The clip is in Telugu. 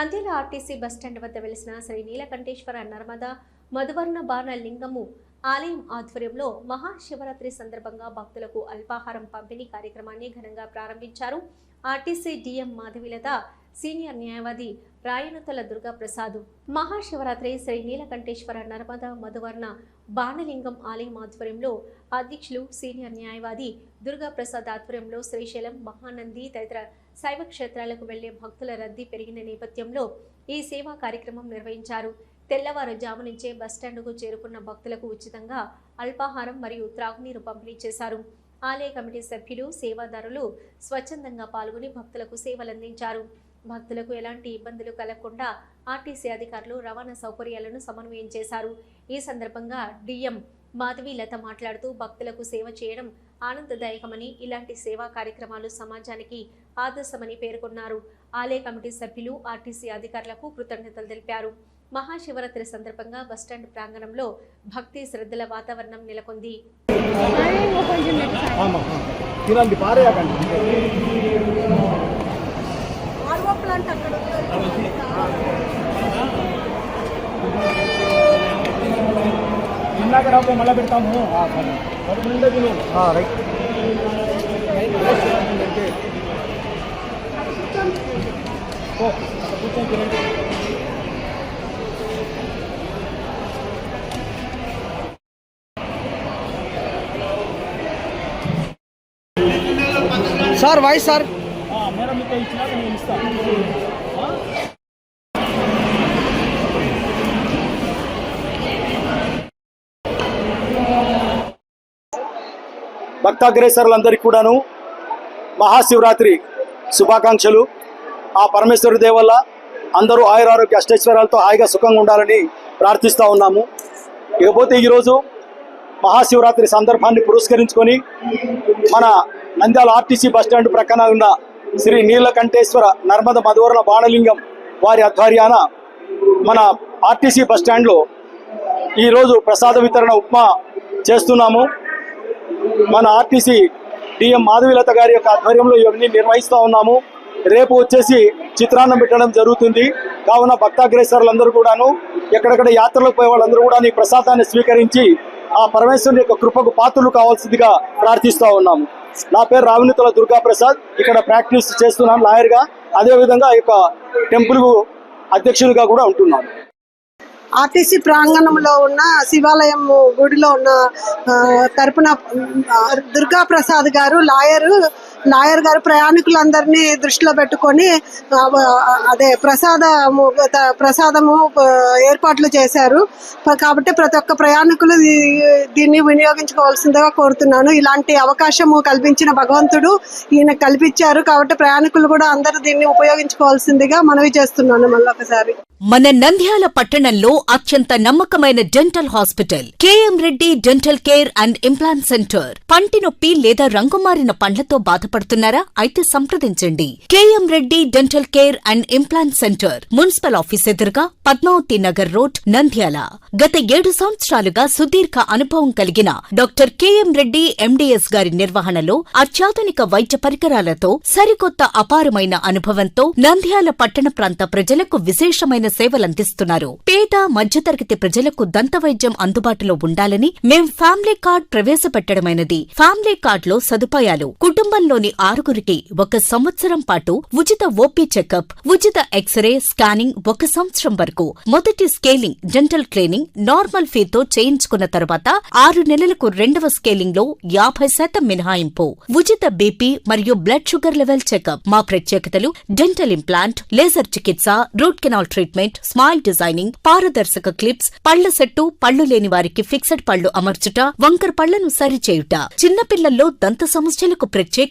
నంద్యాల ఆర్టీసీ బస్టాండ్ వద్ద వెలిసిన శ్రీ నీలకంఠేశ్వర నర్మదా మధువర్ణ బాణ లింగము ఆలయం ఆధ్వర్యంలో మహాశివరాత్రి సందర్భంగా భక్తులకు అల్పాహారం పంపిణీ కార్యక్రమాన్ని ఘనంగా ప్రారంభించారు. ఆర్టీసీ డిఎం మాధవిలత సీనియర్ న్యాయవాది రాయనతల దుర్గా ప్రసాద్ మహాశివరాత్రి శ్రీ నీలకంఠేశ్వర నర్మద మధువర్ణ బాణలింగం ఆలయం ఆధ్వర్యంలో అధ్యక్షులు సీనియర్ న్యాయవాది దుర్గా ప్రసాద్ ఆధ్వర్యంలో శ్రీశైలం మహానంది తదితర శైవ క్షేత్రాలకు వెళ్ళే భక్తుల రద్దీ పెరిగిన నేపథ్యంలో ఈ సేవా కార్యక్రమం నిర్వహించారు. తెల్లవారుజాము నుంచే బస్టాండ్కు చేరుకున్న భక్తులకు ఉచితంగా అల్పాహారం మరియు త్రాగునీరు పంపిణీ చేశారు. ఆలయ కమిటీ సభ్యులు సేవాదారులు స్వచ్ఛందంగా పాల్గొని భక్తులకు సేవలందించారు. భక్తులకు ఎలాంటి ఇబ్బందులు కలగకుండా ఆర్టీసీ అధికారులు రవాణా సౌకర్యాలను సమన్వయం చేశారు. ఈ సందర్భంగా డిఎం మాధవి లత మాట్లాడుతూ భక్తులకు సేవ చేయడం ఆనందదాయకమని ఇలాంటి సేవా కార్యక్రమాలు సమాజానికి ఆదర్శమని పేర్కొన్నారు. ఆలయ కమిటీ సభ్యులు ఆర్టీసీ అధికారులకు కృతజ్ఞతలు తెలిపారు. మహాశివరాత్రి సందర్భంగా బస్టాండ్ ప్రాంగణంలో భక్తి శ్రద్ధల వాతావరణం నెలకొంది. రైట్ ఓ కూర్చొని తినండి సార్ వాయిస్ సార్ మేడం మీకు ఇచ్చినాక నేను ఇస్తాను భక్తాగ్రేసరులందరికీ కూడాను మహాశివరాత్రి శుభాకాంక్షలు. ఆ పరమేశ్వరుడి దేవల్ల అందరూ ఆయురారోగ్య అష్టైశ్వర్యాలతో హాయిగా సుఖంగా ఉండాలని ప్రార్థిస్తూ ఉన్నాము. ఇకపోతే ఈరోజు మహాశివరాత్రి సందర్భాన్ని పురస్కరించుకొని మన నంద్యాల ఆర్టీసీ బస్టాండ్ ప్రక్కన ఉన్న శ్రీ నీలకంఠేశ్వర నర్మద మధువరణ బాణలింగం వారి ఆధ్వర్యాన మన ఆర్టీసీ బస్టాండ్లో ఈరోజు ప్రసాద వితరణ ఉప్మా చేస్తున్నాము. మన ఆర్టీసీ డిఎం మాధవీలత గారి యొక్క ఆధ్వర్యంలో ఇవన్నీ నిర్వహిస్తూ ఉన్నాము. రేపు వచ్చేసి చిత్రాన్నం పెట్టడం జరుగుతుంది. కావున భక్తాగ్రేసరులందరూ కూడాను ఎక్కడెక్కడ యాత్రలకు పోయే వాళ్ళందరూ కూడా ఈ ప్రసాదాన్ని స్వీకరించి ఆ పరమేశ్వరుని యొక్క కృపకు పాత్రలు కావాల్సిందిగా ప్రార్థిస్తూ ఉన్నాము. నా పేరు రావినితుల దుర్గా ప్రసాద్ ఇక్కడ ప్రాక్టీస్ చేస్తున్నాను లాయర్గా. అదేవిధంగా ఈ యొక్క టెంపుల్ అధ్యక్షుడిగా కూడా ఉంటున్నాను ఆర్టీసీ ప్రాంగణంలో ఉన్న శివాలయం గుడిలో ఉన్న తరపున దుర్గా ప్రసాద్ గారు లాయరు లాయర్ గారు ప్రయాణికులందరినీ దృష్టిలో పెట్టుకొని అదే ప్రసాదము ప్రసాదము ఏర్పాట్లు చేశారు. కాబట్టి ప్రతి ఒక్క ప్రయాణికులు దీన్ని వినియోగించుకోవాల్సిందిగా కోరుతున్నాను. ఇలాంటి అవకాశము కల్పించిన భగవంతుడు ఈయన కల్పించారు కాబట్టి ప్రయాణికులు కూడా అందరూ దీన్ని ఉపయోగించుకోవాల్సిందిగా మనవి చేస్తున్నాను మళ్ళీ ఒకసారి. మన నంద్యాల పట్టణంలో అత్యంత నమ్మకమైన dental hospital K M Reddy dental care and implant centre. పంటి నొప్పి లేదా రంగుమారిన పండ్లతో బాధపడుతున్నారా అయితే సంప్రదించండి. K M Reddy dental care and implant centre municipal office ఎదురుగా పద్మావతి నగర్ రోడ్ నంద్యాల. గత ఏడు సంవత్సరాలుగా సుదీర్ఘ అనుభవం కలిగిన డాక్టర్ కేఎం రెడ్డి ఎండిఎస్ గారి నిర్వహణలో అత్యాధునిక వైద్య పరికరాలతో సరికొత్త అపారమైన అనుభవంతో నంద్యాల పట్టణ ప్రాంత ప్రజలకు విశేషమైన సేవలందిస్తున్నారు పేద మధ్యతరగతి ప్రజలకు దంతవైద్యం అందుబాటులో ఉండాలని మేం ఫ్యామిలీ కార్డ్ ప్రవేశపెట్టడమైనది. ఫ్యామిలీ కార్డ్లో సదుపాయాలు కుటుంబంలో కుటుంబంలోని ఆరుగురికి ఒక సంవత్సరం పాటు ఉచిత ఓపీ చెకప్ ఉచిత ఎక్స్రే స్కానింగ్ ఒక సంవత్సరం వరకు. మొదటి స్కేలింగ్ డెంటల్ క్లీనింగ్ నార్మల్ ఫీతో చేయించుకున్న తర్వాత ఆరు నెలలకు రెండవ స్కేలింగ్లో యాభై శాతం మినహాయింపు. ఉచిత బీపీ మరియు బ్లడ్ షుగర్ లెవెల్ చెకప్. మా ప్రత్యేకతలు డెంటల్ ఇంప్లాంట్ లేజర్ చికిత్స root canal treatment smile designing పారదర్శక క్లిప్స్ పళ్ళ సెట్టు పళ్ళు లేని వారికి ఫిక్సెడ్ పళ్ళు అమర్చుట వంకర పళ్ళను సరిచేయుట. చిన్నపిల్లల్లో దంత సమస్యలకు ప్రత్యేక